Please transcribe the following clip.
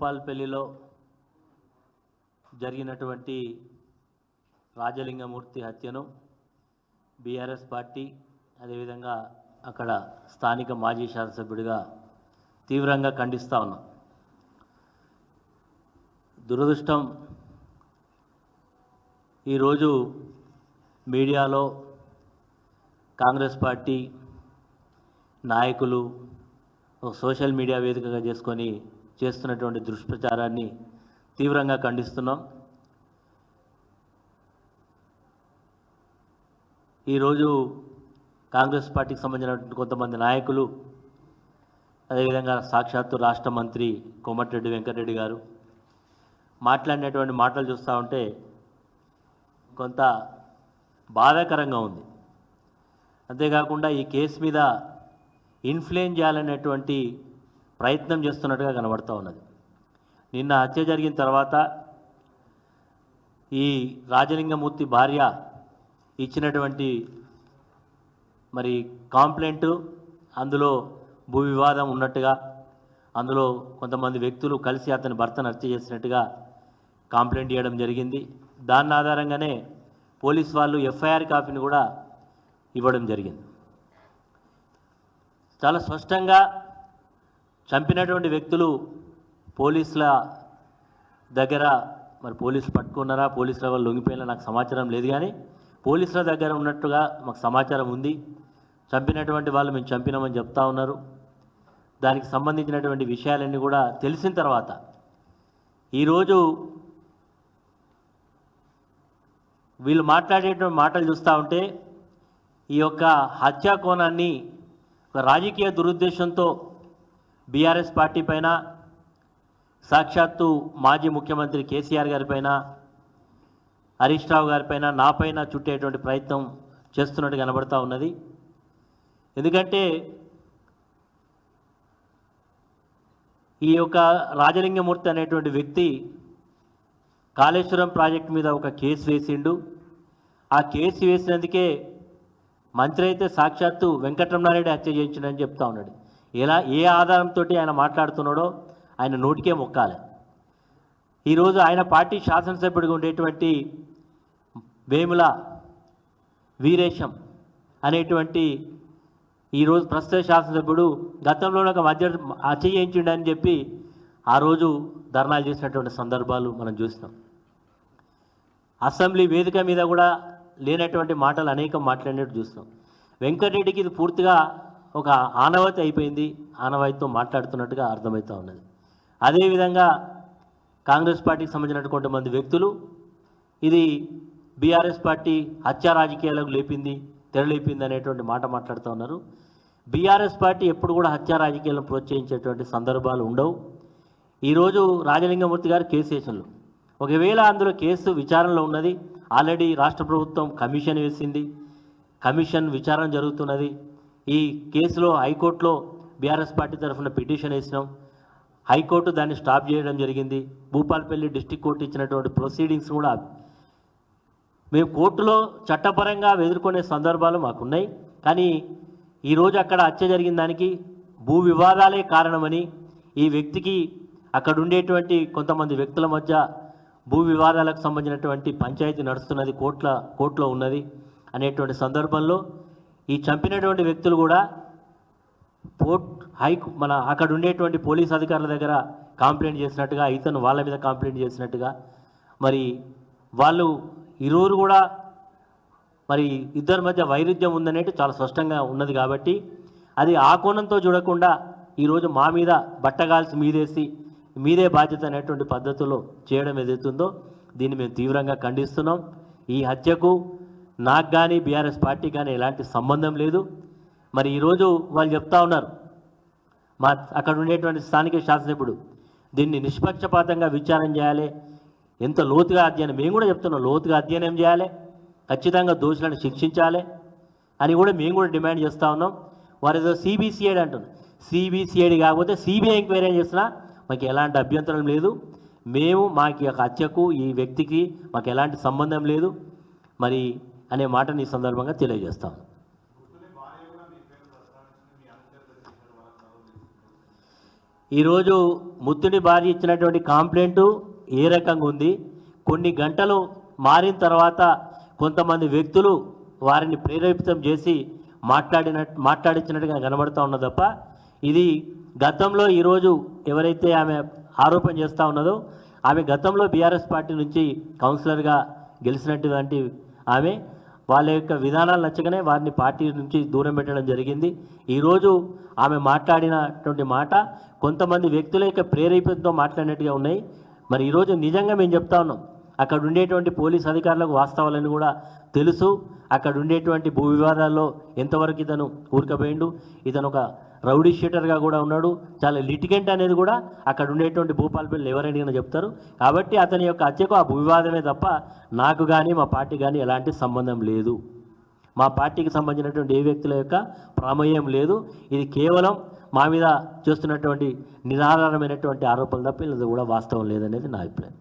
భూపాల్పల్లిలో జరిగినటువంటి Rajalinga Murthy హత్యను BRS party అదేవిధంగా అక్కడ స్థానిక మాజీ శాసనసభ్యుడిగా తీవ్రంగా ఖండిస్తూ ఉన్నాం. దురదృష్టం ఈరోజు మీడియాలో కాంగ్రెస్ పార్టీ నాయకులు ఒక సోషల్ మీడియా వేదికగా చేసుకొని చేస్తున్నటువంటి దుష్ప్రచారాన్ని తీవ్రంగా ఖండిస్తున్నాం. ఈరోజు కాంగ్రెస్ పార్టీకి సంబంధించినటువంటి కొంతమంది నాయకులు అదేవిధంగా సాక్షాత్తు రాష్ట్ర మంత్రి కోమటిరెడ్డి వెంకటరెడ్డి గారు మాట్లాడినటువంటి మాటలు చూస్తూ ఉంటే కొంత బాధాకరంగా ఉంది. అంతేకాకుండా ఈ కేసు మీద ఇన్ఫ్లుయెన్స్ చేయాలనేటువంటి ప్రయత్నం చేస్తున్నట్టుగా కనబడుతూ ఉన్నది. నిన్న హత్య జరిగిన తర్వాత ఈ రాజలింగమూర్తి భార్య ఇచ్చినటువంటి మరి కాంప్లైంట్ అందులో భూ వివాదం ఉన్నట్టుగా అందులో కొంతమంది వ్యక్తులు కలిసి అతని భర్తను హత్య చేసినట్టుగా కాంప్లైంట్ ఇవ్వడం జరిగింది. దాని ఆధారంగానే పోలీస్ వాళ్ళు ఎఫ్ఐఆర్ కాపీని కూడా ఇవ్వడం జరిగింది. చాలా స్పష్టంగా చంపినటువంటి వ్యక్తులు పోలీసుల దగ్గర మరి పోలీసులు పట్టుకున్నారా పోలీసుల వాళ్ళు లొంగిపోయినా నాకు సమాచారం లేదు కానీ పోలీసుల దగ్గర ఉన్నట్టుగా మాకు సమాచారం ఉంది. చంపినటువంటి వాళ్ళు మేము చంపినామని చెప్తా ఉన్నారు. దానికి సంబంధించినటువంటి విషయాలన్నీ కూడా తెలిసిన తర్వాత ఈరోజు వీళ్ళు మాట్లాడేటువంటి మాటలు చూస్తూ ఉంటే ఈ యొక్క హత్యా కోణాన్ని ఒక రాజకీయ దురుద్దేశంతో బీఆర్ఎస్ పార్టీ పైన సాక్షాత్తు మాజీ ముఖ్యమంత్రి కేసీఆర్ గారిపైన హరీష్ రావు గారిపైన నాపైన చుట్టేటువంటి ప్రయత్నం చేస్తున్నట్టు కనబడతా ఉన్నది. ఎందుకంటే ఈ యొక్క రాజలింగమూర్తి అనేటువంటి వ్యక్తి కాళేశ్వరం ప్రాజెక్టు మీద ఒక కేసు వేసిండు. ఆ కేసు వేసినందుకే మంత్రి అయితే సాక్షాత్తు వెంకటరమణారెడ్డి హత్య చేయించిండని చెప్తా ఉన్నాడు. ఎలా ఏ ఆధారంతో ఆయన మాట్లాడుతున్నాడో ఆయన నోటికే మొక్కాలి. ఈరోజు ఆయన పార్టీ శాసనసభ్యుడిగా ఉండేటువంటి వేముల వీరేశం అనేటువంటి ఈరోజు ప్రస్తుత శాసనసభ్యుడు గతంలో ఒక మధ్య హత్య చేయించిండని చెప్పి ఆ రోజు ధర్నాలు చేసినటువంటి సందర్భాలు మనం చూసినాం. అసెంబ్లీ వేదిక మీద కూడా లేనటువంటి మాటలు అనేకం మాట్లాడినట్టు చూస్తాం వెంకటరెడ్డికి ఇది పూర్తిగా ఒక ఆనవాయితీ అయిపోయింది. ఆనవాయితీతో మాట్లాడుతున్నట్టుగా అర్థమవుతూ ఉన్నది. అదేవిధంగా కాంగ్రెస్ పార్టీకి సంబంధించినటువంటి కొంతమంది వ్యక్తులు ఇది బీఆర్ఎస్ పార్టీ హత్యా రాజకీయాలకు లేపింది తెరలేపింది అనేటువంటి మాట మాట్లాడుతూ ఉన్నారు. బీఆర్ఎస్ పార్టీ ఎప్పుడు కూడా హత్యా రాజకీయాలను ప్రోత్సహించేటువంటి సందర్భాలు ఉండవు. ఈరోజు రాజలింగమూర్తి గారు కేసు వేసినారు ఒకవేళ అందులో కేసు విచారణలో ఉన్నది ఆల్రెడీ రాష్ట్ర ప్రభుత్వం కమిషన్ వేసింది. కమిషన్ విచారణ జరుగుతున్నది. ఈ కేసులో హైకోర్టులో బీఆర్ఎస్ పార్టీ తరఫున పిటిషన్ వేసినాం. హైకోర్టు దాన్ని స్టాప్ చేయడం జరిగింది. భూపాల్పల్లి డిస్టిక్ కోర్టు ఇచ్చినటువంటి ప్రొసీడింగ్స్ కూడా మేము కోర్టులో చట్టపరంగా ఎదుర్కొనే సందర్భాలు మాకున్నాయి. కానీ ఈరోజు అక్కడ హత్య జరిగిన దానికి భూ వివాదాలే కారణమని ఈ వ్యక్తికి అక్కడ ఉండేటువంటి కొంతమంది వ్యక్తుల మధ్య భూ వివాదాలకు సంబంధించినటువంటి పంచాయతీ నడుస్తున్నది కోర్టుల కోర్టులో ఉన్నది అనేటువంటి సందర్భంలో ఈ చంపినటువంటి వ్యక్తులు కూడా పోర్ట్ హై మన అక్కడ ఉండేటువంటి పోలీస్ అధికారుల దగ్గర కంప్లైంట్ చేసినట్టుగా ఇతను వాళ్ళ మీద కంప్లైంట్ చేసినట్టుగా మరి వాళ్ళు ఇరువురు కూడా మరి ఇద్దరి మధ్య వైరుధ్యం ఉందనేది చాలా స్పష్టంగా ఉన్నది కాబట్టి అది ఆ కోణంతో చూడకుండా ఈరోజు మా మీద బట్టగాల్సి మీదేసి మీదే బాధ్యత అనేటువంటి పద్ధతిలో చేయడం ఏదైతుందో దీన్ని మేము తీవ్రంగా ఖండిస్తున్నాం. ఈ హత్యకు నాకు కానీ బీఆర్ఎస్ పార్టీ కానీ ఎలాంటి సంబంధం లేదు. మరి ఈరోజు వాళ్ళు చెప్తా ఉన్నారు. మా అక్కడ ఉండేటువంటి స్థానిక శాసనసభ్యుడు దీన్ని నిష్పక్షపాతంగా విచారం చేయాలి. ఎంత లోతుగా అధ్యయనం మేము కూడా చెప్తున్నాం లోతుగా అధ్యయనం చేయాలి. ఖచ్చితంగా దోషులను శిక్షించాలి అని కూడా మేము కూడా డిమాండ్ చేస్తూ ఉన్నాం. వారు ఏదో సిబిసిఐడి అంటున్నారు. సిబిసిఐడి కాకపోతే సిబిఐ ఎంక్వైరీ చేసినా మాకు ఎలాంటి అభ్యంతరం లేదు. మేము మాకు హత్యకు ఈ వ్యక్తికి మాకు ఎలాంటి సంబంధం లేదు. మరి అనే మాటని ఈ సందర్భంగా తెలియజేస్తాం. ఈరోజు ముత్తుని భార్య ఇచ్చినటువంటి కాంప్లైంట్ ఏ రకంగా ఉంది? కొన్ని గంటలు మారిన తర్వాత కొంతమంది వ్యక్తులు వారిని ప్రేరేపితం చేసి మాట్లాడిన మాట్లాడించినట్టుగా కనబడుతూ ఉన్నది తప్ప ఇది గతంలో ఈరోజు ఎవరైతే ఆమె ఆరోపణ చేస్తూ ఉన్నదో ఆమె గతంలో బీఆర్ఎస్ పార్టీ నుంచి కౌన్సిలర్గా గెలిచినటువంటి ఆమె వాళ్ళ యొక్క విధానాలు నచ్చగానే వారిని పార్టీ నుంచి దూరం పెట్టడం జరిగింది. ఈరోజు ఆమె మాట్లాడినటువంటి మాట కొంతమంది వ్యక్తుల యొక్క ప్రేరేపణతో మాట్లాడినట్టుగా ఉన్నాయి. మరి ఈరోజు నిజంగా మేము చెప్తా ఉన్నాం. అక్కడ ఉండేటువంటి పోలీస్ అధికారులకు వాస్తవాలని కూడా తెలుసు. అక్కడ ఉండేటువంటి భూ వివాదాల్లో ఎంతవరకు ఇతను ఊరికపోయిండు. ఇతను ఒక రౌడీ షీటర్గా కూడా ఉన్నాడు. చాలా లిటికెంట్ అనేది కూడా అక్కడ ఉండేటువంటి భూపాలపల్లి ఎవరైనా చెప్తారు. కాబట్టి అతని యొక్క హత్యకు ఆ వివాదమే తప్ప నాకు కానీ మా పార్టీ కానీ ఎలాంటి సంబంధం లేదు. మా పార్టీకి సంబంధించినటువంటి ఏ వ్యక్తుల యొక్క ప్రమేయం లేదు. ఇది కేవలం మా మీద చేస్తున్నటువంటి నిరాధారమైనటువంటి ఆరోపణలు తప్ప ఇది కూడా వాస్తవం లేదనేది నా అభిప్రాయం.